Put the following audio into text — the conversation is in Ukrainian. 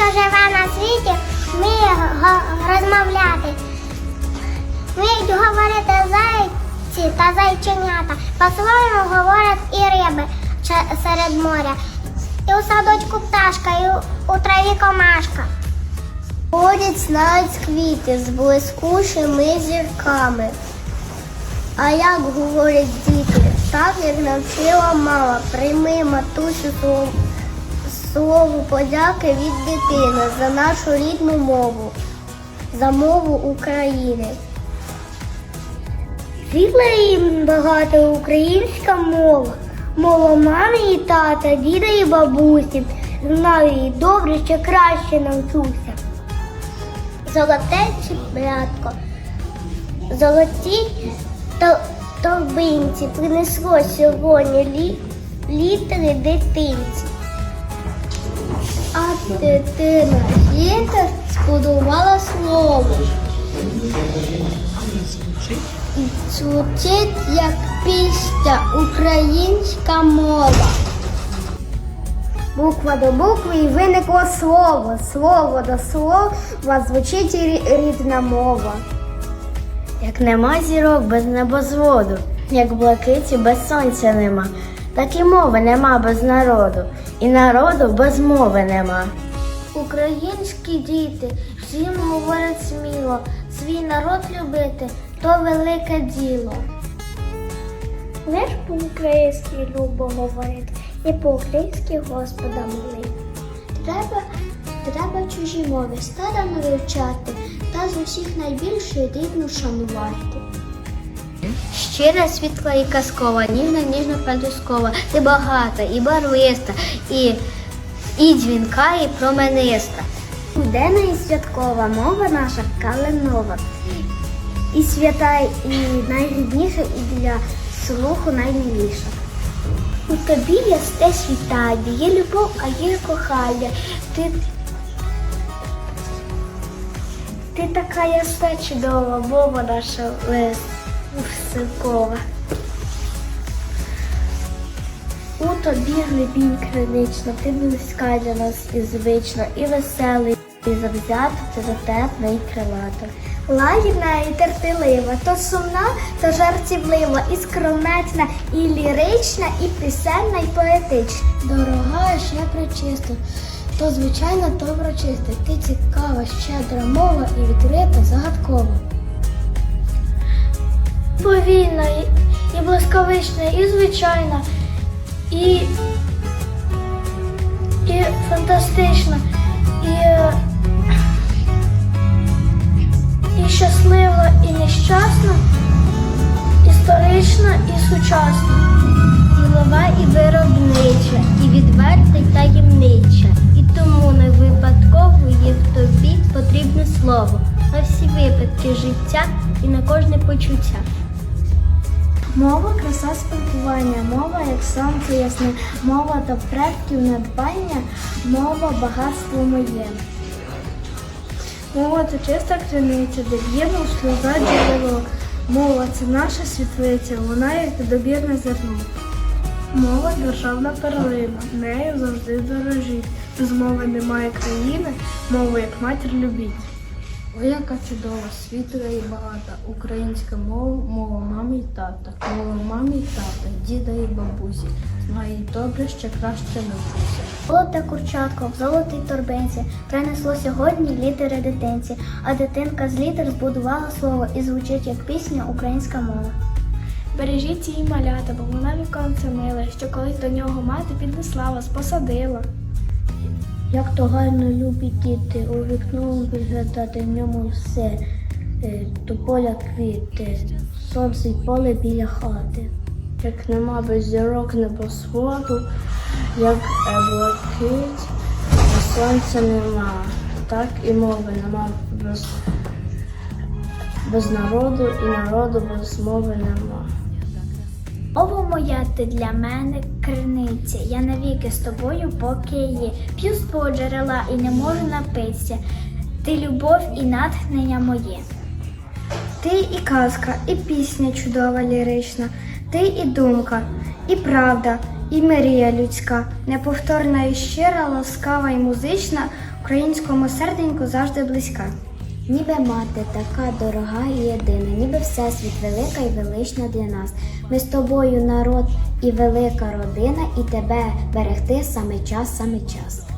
що живе на світі, вміє розмовляти. Вміють говорити зайці та зайченята. По-своєму говорять і риби серед моря. І у садочку пташка, і у, траві комашка. Ходять знають квіти з блискучими зірками. А як говорять діти, так як навчила мама, прийми матусю слово, подяки від дитини за нашу рідну мову, за мову України. Світла їм багато українська мова, мова мами і тата, діда і бабусі. Знаю її добре, ще краще навчуся. Золоте чіплятко, золоті то- торбинці принесло сьогодні лі, літери дитинці. Дитина жінка збудувала слово. Звучить як пісня українська мова. Буква до букви і виникло слово. Слово до слова звучить рідна мова. Як нема зірок без небозводу, як блакиті без сонця нема, так і мови нема без народу, і народу без мови нема. Українські діти всім говорять сміло, свій народ любити то велике діло. Ми ж по-українськи любо говорити і по-українськи Господа молити. Треба, треба чужі мови старано вивчати та з усіх найбільше рідну шанувати. Щира, світла і казкова, ніжна, ніжна пелюскова, і багата, і барвиста, і, і дзвінка, і промениста. Буденна і святкова мова наша калинова. І свята, і найрідніша, і для слуху наймиліша. У тобі ясте світання, є любов, а є кохання. Ти, ти така ясна чудова, мова наша веселкова. У тобі глибінь кринична, ти близька для нас і звична, і веселий, і завзята, ти дотепна і крилата. Лагідна і терпелива, то сумна, то жартівлива, і скромнечна, і лірична, і пісенна, і поетична. Дорога, ще пречиста, то звичайно, то врочиста, ти цікава, щедра мова і відкрита, загадкова. Повільна і, блискавична, і звичайна, і, і фантастична, і, е, і щаслива, і нещасна, історична і сучасна. Ділова і виробнича, і відверта, і таємнича. І тому не випадково є в тобі потрібне слово на всі випадки життя і на кожне почуття. Мова краса спілкування, мова як сонце ясне, мова до предків надбання, мова багатство моє. Мова це чиста криниця, де б'ємо сльоза джерело. Мова це наша світлиця, вона як добірне зерно. Мова державна перлина, нею завжди дорожіть. Без мови немає країни, мову як матір любіть. Ой, яка чудова, світла і багата. Українська мова, мова мами і тата, мова мами і тата, діда і бабусі. Знаю її добре, ще краще навчуся. Золоте курчатко в золотій торбинці принесло сьогодні літери дитинці, а дитинка з літер збудувала слово і звучить як пісня українська мова. Бережіть її малята, бо вона віконце миле, що колись до нього мати піднесла вас, посадила. Як то гарно любі діти, у вікно виглядати в ньому все, е, то поля квіти, сонце й поле біля хати. Як нема без зірок небосводу, як е, блакить, сонця нема, так і мови нема без, без народу, і народу без мови нема. Моя, ти для мене криниця. Я навіки з тобою, поки є. П'ю з твого джерела і не можу напитися. Ти любов і натхнення моє. Ти і казка, і пісня чудова лірична, ти і думка, і правда, і мрія людська, неповторна і щира, ласкава і музична, Українському серденьку завжди близька. Ніби мати така дорога і єдина, ніби всесвіт велика і велична для нас. Ми з тобою народ і велика родина, і тебе берегти саме час, саме час.